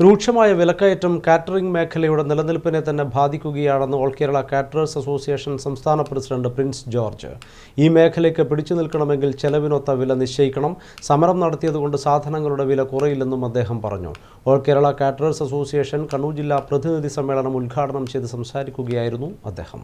രൂക്ഷമായ വിലക്കയറ്റം കാറ്ററിംഗ് മേഖലയുടെ നിലനിൽപ്പിനെ തന്നെ ബാധിക്കുകയാണെന്ന് ഓൾ കേരള കാറ്ററേഴ്സ് അസോസിയേഷൻ സംസ്ഥാന പ്രസിഡന്റ് പ്രിൻസ് ജോർജ്. ഈ മേഖലയ്ക്ക് പിടിച്ചു നിൽക്കണമെങ്കിൽ ചെലവിനൊത്ത വില നിശ്ചയിക്കണം. സമരം നടത്തിയതുകൊണ്ട് സാധനങ്ങളുടെ വില കുറയില്ലെന്നും അദ്ദേഹം പറഞ്ഞു. All Kerala caterers association Kannur ജില്ലാ പ്രതിനിധി സമ്മേളനം ഉദ്ഘാടനം ചെയ്ത് സംസാരിക്കുകയായിരുന്നു അദ്ദേഹം.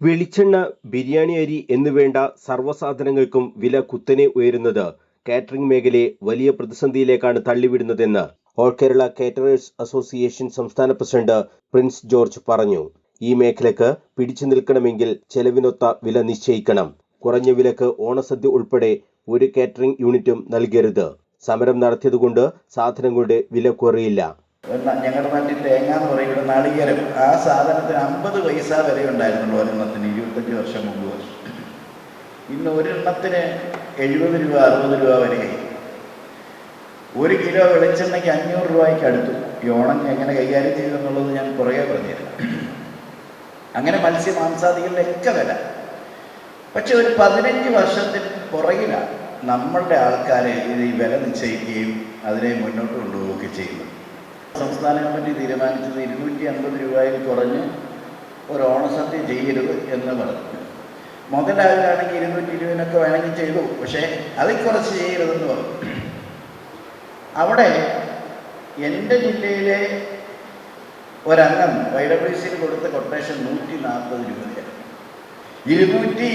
വെളിച്ചെണ്ണ ബിരിയാണി അരി എന്നുവേണ്ട സർവസാധനങ്ങൾക്കും വില കുത്തനെ ഉയരുന്നത് കാറ്ററിംഗ് മേഖലയെ വലിയ പ്രതിസന്ധിയിലേക്കാണ് തള്ളിവിടുന്നതെന്ന് ഓൾ കേരള കേറ്ററേഴ്സ് അസോസിയേഷൻ സംസ്ഥാന പ്രസിഡന്റ് പ്രിൻസ് ജോർജ് പറഞ്ഞു. ഈ മേഖലക്ക് പിടിച്ചു നിൽക്കണമെങ്കിൽ ചെലവിനൊത്ത വില നിശ്ചയിക്കണം. കുറഞ്ഞ വിലക്ക് ഓണസദ്യ ഉൾപ്പെടെ ഒരു കാറ്ററിംഗ് യൂണിറ്റും നൽകരുത്. സമരം നടത്തിയതുകൊണ്ട് സാധനങ്ങളുടെ വില കുറയില്ല. ഞങ്ങളുടെ നാട്ടിൽ തേങ്ങ എന്ന് പറയുന്ന നാളികേരം. ആ സാധനത്തിന് അമ്പത് പൈസ വരെ ഉണ്ടായിരുന്നുള്ളൂ ഒരെണ്ണത്തിന് ഇരുപത്തഞ്ച് വർഷം മുമ്പ്. ഇന്ന് ഒരെണ്ണത്തിന് എഴുപത് രൂപ അറുപത് രൂപ വരെ ഒരു കിലോ വെളിച്ചെണ്ണയ്ക്ക് അഞ്ഞൂറ് രൂപയ്ക്ക് അടുത്തു. ഈ ഓണം എങ്ങനെ കൈകാര്യം ചെയ്തു എന്നുള്ളത് ഞാൻ കുറേ പറഞ്ഞുതരാം. അങ്ങനെ മത്സ്യ മാംസാദികളിലൊക്കെ വില. പക്ഷെ ഒരു പതിനഞ്ച് വർഷത്തിന് പുറകിലാണ് നമ്മളുടെ ആൾക്കാരെ ഇത് ഈ വില നിശ്ചയിക്കുകയും അതിനെ മുന്നോട്ട് കൊണ്ടുപോവുകയൊക്കെ ചെയ്യുന്നത്. സംസ്ഥാന കമ്മിറ്റി തീരുമാനിച്ചത് ഇരുന്നൂറ്റി അൻപത് രൂപയിൽ കുറഞ്ഞ് ഒരു ഓണസദ്യ ചെയ്യരുത് എന്ന് പറഞ്ഞു. മുതലാകാണെങ്കിൽ ഇരുന്നൂറ്റി ഇരുപതിനൊക്കെ വേണമെങ്കിൽ ചെയ്തു. പക്ഷേ അതിൽ കുറച്ച് ചെയ്യരുതെന്ന് പറഞ്ഞു. അവിടെ എന്റെ ജില്ലയിലെ ഒരംഗം വൈ ഡബ്ല്യു സിയിൽ കൊടുത്ത കൊട്ടേഷൻ നൂറ്റി നാൽപ്പത് രൂപയാണ്. ഇരുന്നൂറ്റി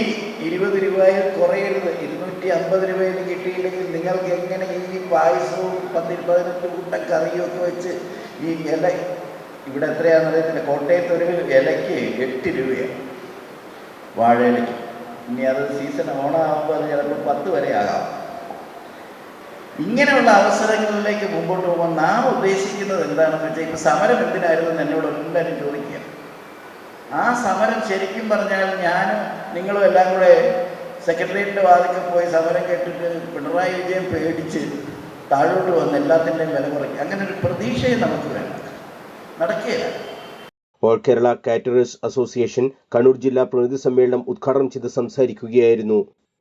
ഇരുപത് രൂപയിൽ കുറയരുത്. ഇരുന്നൂറ്റി അമ്പത് രൂപയിൽ കിട്ടിയില്ലെങ്കിൽ നിങ്ങൾക്ക് എങ്ങനെ ഈ പായസവും പത്തിൽ പതിനെട്ട് കൂട്ട കറിയും ഒക്കെ വെച്ച് ഈ ഇല ഇവിടെ എത്രയാണെന്ന് അറിയത്തില്ല. കോട്ടയത്ത് ഒരു ഇലയ്ക്ക് എട്ട് രൂപയാണ് വാഴയിലയ്ക്ക്. ഇനി അത് സീസൺ ഓണാകുമ്പോൾ അത് ചിലപ്പോൾ പത്ത് വരെ ആകാം. ഇങ്ങനെയുള്ള അവസരങ്ങളിലേക്ക് മുമ്പോട്ട് പോകുമ്പോൾ നാം ഉദ്ദേശിക്കുന്നത് എന്താണെന്ന് വെച്ചാൽ ഇപ്പോൾ സമരം എന്തിനായിരുന്നു എന്ന് എന്നോട് എല്ലാവരും ചോദിക്കുക ആ സമരം ശരിക്കും പറഞ്ഞാൽ ഞാനും നിങ്ങളും എല്ലാം കൂടെ സെക്രട്ടേറിയറ്റിന്റെ വാതിക്കൽ പോയി സമരം കേട്ടിട്ട് പിണറായി വിജയൻ പേടിച്ച് താഴോട്ട് വന്ന് എല്ലാത്തിന്റെയും വില കുറയ്ക്കും. അങ്ങനെ ഒരു പ്രതീക്ഷയും നമുക്ക് വേണം. നടക്കുകയില്ല. All Kerala caterers association Kannur ജില്ലാ പ്രതിനിധി സമ്മേളനം ഉദ്ഘാടനം ചെയ്ത് സംസാരിക്കുകയായിരുന്നു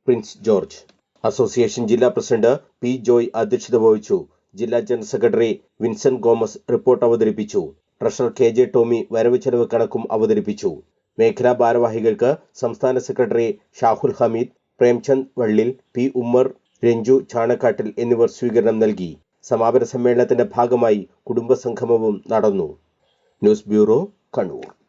പ്രിൻസ് ജോർജ്. അസോസിയേഷൻ ജില്ലാ പ്രസിഡന്റ് പി ജോയ് അധ്യക്ഷത വഹിച്ചു. ജില്ലാ general secretary Vincent Gomes report അവതരിപ്പിച്ചു. ട്രഷറർ കെ ജെ ടോമി വരവ് ചെലവ് കണക്കും അവതരിപ്പിച്ചു. മേഖലാ ഭാരവാഹികൾക്ക് സംസ്ഥാന സെക്രട്ടറി ഷാഹുൽ ഹമീദ് പ്രേംചന്ദ് വള്ളിൽ പി ഉമ്മർ രഞ്ജു ചാണക്കാട്ടിൽ എന്നിവർ സ്വീകരണം നൽകി. സമാപന സമ്മേളനത്തിന്റെ ഭാഗമായി കുടുംബസംഗമവും നടന്നു. News bureau Kannur.